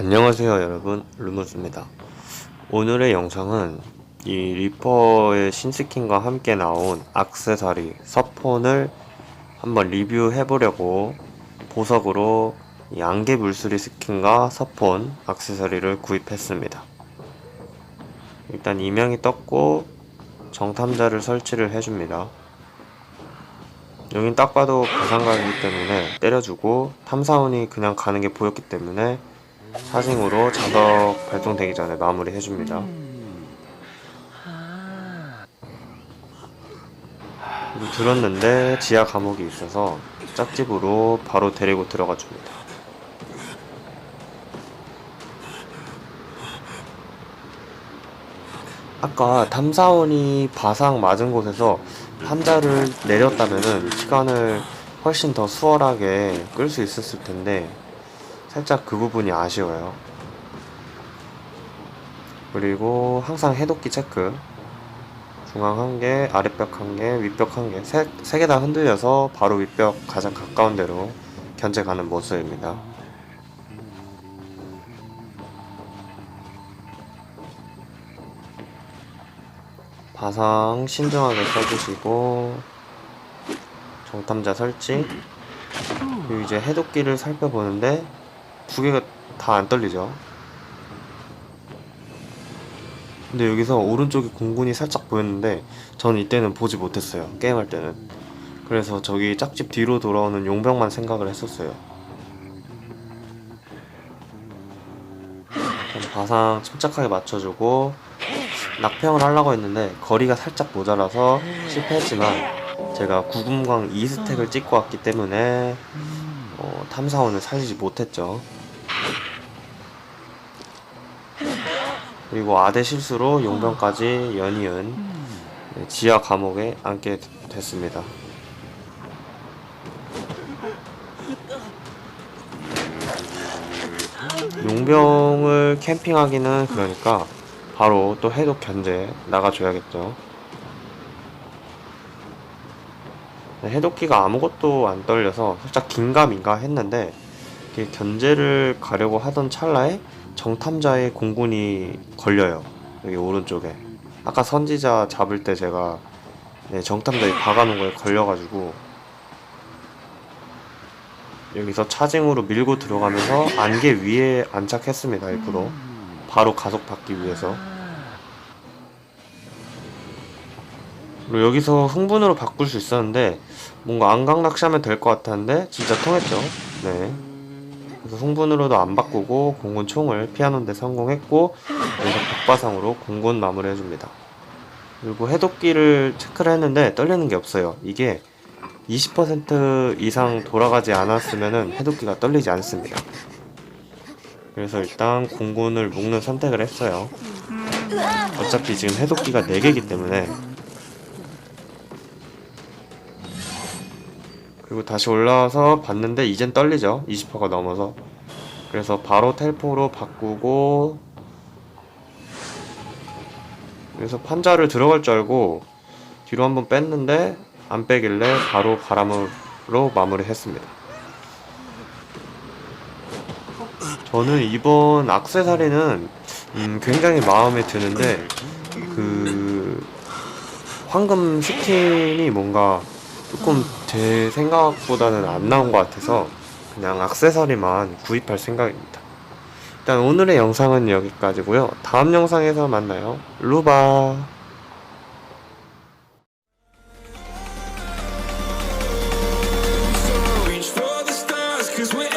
안녕하세요 여러분. 루무스입니다. 오늘의 영상은 이 리퍼의 신스킨과 함께 나온 악세사리 서폰을 한번 리뷰해 보려고 보석으로 이 안개 물수리 스킨과 서폰 악세사리를 구입했습니다. 일단 이명이 떴고 정탐자를 설치를 해줍니다. 여긴 딱 봐도 가상각이기 때문에 때려주고 탐사원이 그냥 가는 게 보였기 때문에 사징으로 자석 발동되기 전에 마무리 해줍니다. 들었는데 지하 감옥이 있어서 짝집으로 바로 데리고 들어가 줍니다. 아까 탐사원이 바상 맞은 곳에서 판자를 내렸다면은 시간을 훨씬 더 수월하게 끌 수 있었을 텐데 살짝 그 부분이 아쉬워요. 그리고 항상 해독기 체크. 중앙 한 개, 아랫벽 한 개, 윗벽 한 개, 세, 세개 다 흔들려서 바로 윗벽 가장 가까운 데로 견제 가는 모습입니다. 바상 신중하게 써주시고 정탐자 설치 그리고 이제 해독기를 살펴보는데 두 개가 다 안 떨리죠. 근데 여기서 오른쪽에 공군이 살짝 보였는데 저는 이때는 보지 못했어요. 게임할 때는. 그래서 저기 짝집 뒤로 돌아오는 용병만 생각을 했었어요. 바상 침착하게 맞춰주고 낙평을 하려고 했는데 거리가 살짝 모자라서 실패했지만 제가 구금광 2스택을 찍고 왔기 때문에 어, 탐사원을 살리지 못했죠. 그리고 아대 실수로 용병까지 연이은 네, 지하 감옥에 앉게 됐습니다. 용병을 캠핑하기는 그러니까 바로 또 해독 견제 나가줘야겠죠. 네, 해독기가 아무것도 안 떨려서 살짝 긴가민가 했는데 견제를 가려고 하던 찰나에 정탐자의 공군이 걸려요. 여기 오른쪽에. 아까 선지자 잡을 때 제가 네, 정탐자에 박아놓은 거에 걸려가지고 여기서 차징으로 밀고 들어가면서 안개 위에 안착했습니다. 1% 바로 가속 받기 위해서. 그리고 여기서 흥분으로 바꿀 수 있었는데 뭔가 안강 낚시하면 될 것 같았는데 진짜 통했죠. 네. 그래서 흥분으로도 안 바꾸고 공군 총을 피하는데 성공했고 여기서 복바상으로 공군 마무리 해줍니다. 그리고 해독기를 체크를 했는데 떨리는 게 없어요. 이게 20% 이상 돌아가지 않았으면 해독기가 떨리지 않습니다. 그래서 일단 공군을 묶는 선택을 했어요. 어차피 지금 해독기가 4개이기 때문에 그리고 다시 올라와서 봤는데 이젠 떨리죠. 20%가 넘어서. 그래서 바로 텔포로 바꾸고 그래서 판자를 들어갈 줄 알고 뒤로 한번 뺐는데 안 빼길래 바로 바람으로 마무리했습니다. 저는 이번 악세사리는 음, 굉장히 마음에 드는데 그 황금 스킨이 뭔가 조금 제 생각보다는 안 나온 것 같아서 그냥 악세서리만 구입할 생각입니다. 일단 오늘의 영상은 여기까지고요. 다음 영상에서 만나요. 루바 Cause we